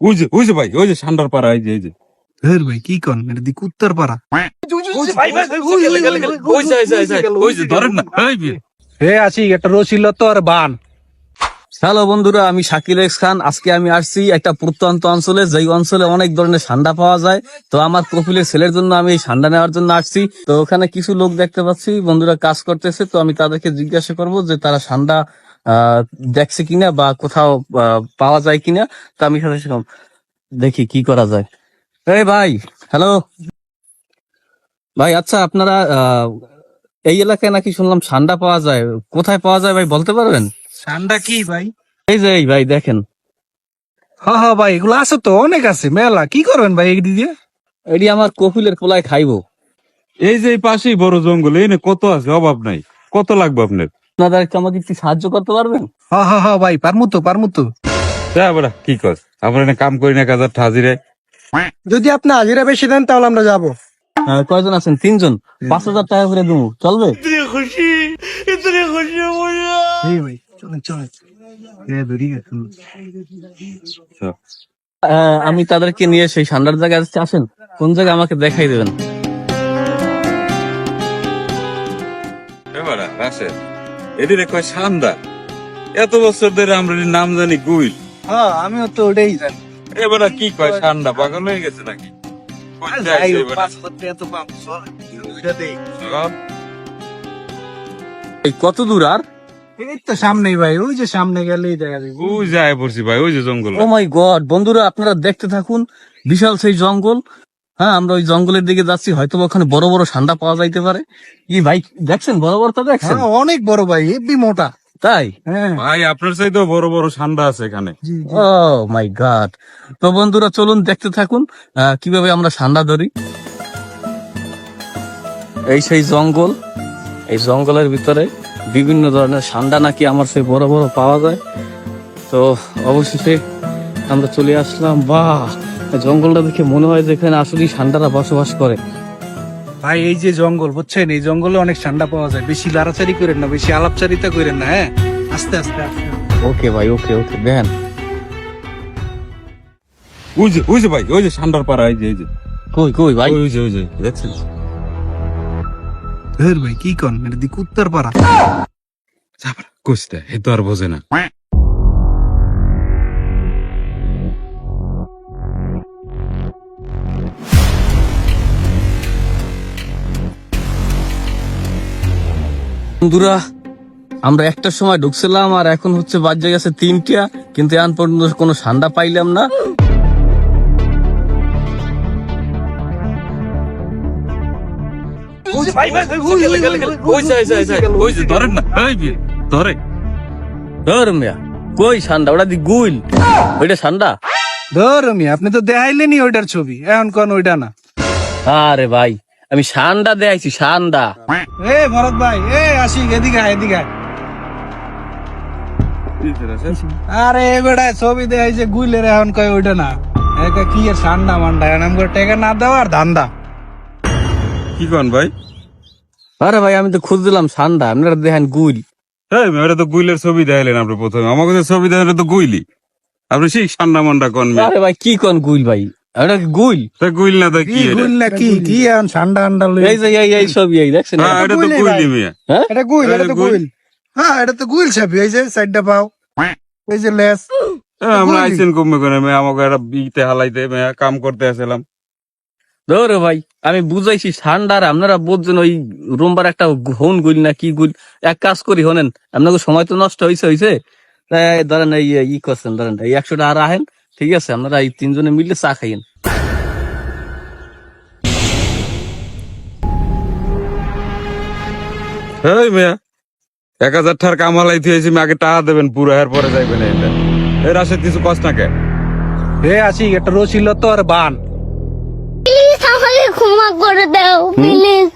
ওই যে ওই যে ভাই ওই যে সান্ডার পাড়া এই যে এই যে। ধর ভাই কি কন? এটা দিক উত্তর পাড়া। ভাই ভাই ওই যে ওই যে ওই যে ওই যে ধরেন না এই বিয়ে। হে আছি একটা রসিল তো আর বান। হ্যালো বন্ধুরা আমি শাকিল এক্স খান। আজকে আমি আসছি একটা প্রত্যন্ত অঞ্চলে যেই অঞ্চলে অনেক ধরনের সান্ডা পাওয়া যায়। তো আমার কপিলের ছেলের জন্য আমি এই সান্ডা নেওয়ার জন্য আসছি। তো ওখানে কিছু লোক দেখতে পাচ্ছি বন্ধুরা কাজ করতেছে তো আমি তাদেরকে জিজ্ঞাসা করব যে তারা সান্ডা আহ, দেখছে কিনা বা কোথাও আহ, পাওয়া যায় কিনা তো আমি সাথে সাথে দেখি কি করা যায়। এই ভাই হ্যালো ভাই আচ্ছা আপনারা আহ, এই এলাকায় নাকি শুনলাম ঠান্ডা পাওয়া যায়। কোথায় পাওয়া যায় ভাই বলতে পারবেন? ঠান্ডা কি ভাই? এই যে এই ভাই দেখেন। হ্যাঁ হ্যাঁ ভাই এগুলো আছে তো অনেক আছে মেলা। কি করবেন ভাই এগুলি দিয়ে এটি আমার কপিলের পোলায় খাইবো। এই যে এই পাশেই বড় জঙ্গল এই কত আছে অভাব নাই। কত লাগবে আপনার? আপনারা একটু আমাকে একটু সাহায্য করতে পারবেন? হ হ হ ভাই পারমু তো পারমু তো যা বড়া কি কর আমরা এনে কাম করি না কাজার ঠাজিরে যদি আপনি হাজিরা বেশি দেন তাহলে আমরা যাব। আহ, কয়জন আছেন? তিনজন। পাঁচ হাজার টাকা করে দেবো। চলবে? এই ভাই চলেন চলেন। আহ, আমি তাদেরকে নিয়ে সেই ঠান্ডার জায়গায় আসেন কোন জায়গায় আমাকে দেখাই দেবেন? এবারা এদিকে কয় সান্দা। এত বছর ধরে আমরা নাম জানি গুইল। হ্যাঁ আমিও তো ওটাই জানি। এবারে কি কয় সান্ডা পাগল হয়ে গেছে নাকি? কত দূর আর? এই তো সামনেই ভাই ওই যে সামনে গেলেই দেখা যাবে ওই যায় পড়ছি ভাই ওই যে জঙ্গল। ও মাই গড বন্ধুরা আপনারা দেখতে থাকুন বিশাল সেই জঙ্গল। হ্যাঁ আমরা ওই জঙ্গলের দিকে যাচ্ছি হয়তো ওখানে বড় বড় ঠান্ডা পাওয়া যাইতে পারে। কি ভাই দেখছেন? বড় বড় তা দেখছেন? হ্যাঁ অনেক বড় ভাই হেভি মোটা। তাই? হ্যাঁ। ভাই আপনার চাইতেও বড় বড় সান্ডা আছে এখানে। Oh my God. তো বন্ধুরা চলুন দেখতে থাকুন কীভাবে আমরা ঠান্ডা ধরি। এই সেই জঙ্গল এই জঙ্গলের ভিতরে বিভিন্ন ধরনের ঠান্ডা নাকি আমার সেই বড় বড় পাওয়া যায়। তো অবশেষে আমরা চলে আসলাম বাহ! জঙ্গলটা দেখে মনে হয় যে এখানে আসলেই ঠান্ডারা বসবাস করে। ভাই এই যে জঙ্গল বুঝছেন? এই জঙ্গলে অনেক ঠান্ডা পাওয়া যায়। বেশি লাড়াচাড়ি করেন না বেশি আলাপচারিতা করেন না হ্যাঁ? আস্তে আস্তে আস্তে। ওকে ভাই ওকে ওকে দেখেন। ওই যে ওই যে ভাই ওই যে সান্ডার পাড়া এই যে এই যে। কই কই ভাই? ওই যে ওই যে দেখছেন? ধর ভাই কি কন? এটা দিক উত্তর পাড়া। কুস্তা এ তো আর বোঝে না। বন্ধুরা আমরা একটা সময় ঢুকছিলাম আর এখন হচ্ছে বাজে গেছে তিনটা কিন্তু এখন পর্যন্ত কোনো ঠান্ডা পাইলাম না। ওই যে ওই যে ওই যে ধরেন না। এই বিয়ে, ধরে। ধর মিয়া কই ঠান্ডা ওটা দি গুইল। ওইটা ঠান্ডা ধর আমি আপনি তো দেখাইলেনি ওইটার ছবি এখন কোন ওইটা না। আরে ভাই আমি সান্ডা দেখাইছি সান্ডা। এ ভরত ভাই এ আসি এদিকে আয়, এদিকে আয়। আরে ছবি দেখাইছে গুইলের এখন কয় ওইটা না। একা কি এর মান্ডা এখন টাকা না দেওয়া আর ধান্দা। কি কন ভাই? আরে ভাই আমি তো খুঁজ দিলাম সান্ডা আপনারা দেখেন গুইল। এই মেয়েরা তো গুইলের ছবি দেখাইলেন আপনি প্রথমে। আমাকে তো ছবি দেখালে তো গুইলি আপনি সেই সান্ডা মান্ডা কন। আরে ভাই কি কোন গুইল ভাই? এটা কি তা গুইল না তো কি কি না কি কি এখন ঠান্ডা ঠান্ডা লই এই যে এই এই ছবি এই দেখছেন? হ্যাঁ এটা তো গুইলই গুইলি হ্যাঁ? এটা গুইল এটা এটা তো গুইল। গুইল। হ্যাঁ এটা তো গুইল ছাপি এই যে সাইডটা পাও। এই যে লেস। আমরা গুইলি। কমবে করে মেয়ে আমাকে একটা বিতে হালাইতে মেয়ে কাম করতে আসলাম ধরো ভাই আমি বুঝাইছি ঠান্ডার আপনারা বুঝছেন ওই রোমবার একটা হন গুইল না কি গুইল? এক কাজ করি হনেন আপনাকে সময় তো নষ্ট হয়েছে হয়েছে তাই ধরেন এই ই করছেন ধরেন এই একশো টাকা রাখেন ঠিক আছে আপনারা এই তিনজনে মিলে চা খাইয়েন। এই মেয়া এক হাজার টাকার কাম হালাইতে হয়েছে মেয়ে আগে টাকা দেবেন পুরো এর পরে যাইবেন এটা এর আসে কিছু কষ্ট না কে? এ আসি একটা রসিল তো আর বান। প্লিজ আমাকে ক্ষমা করে দাও প্লিজ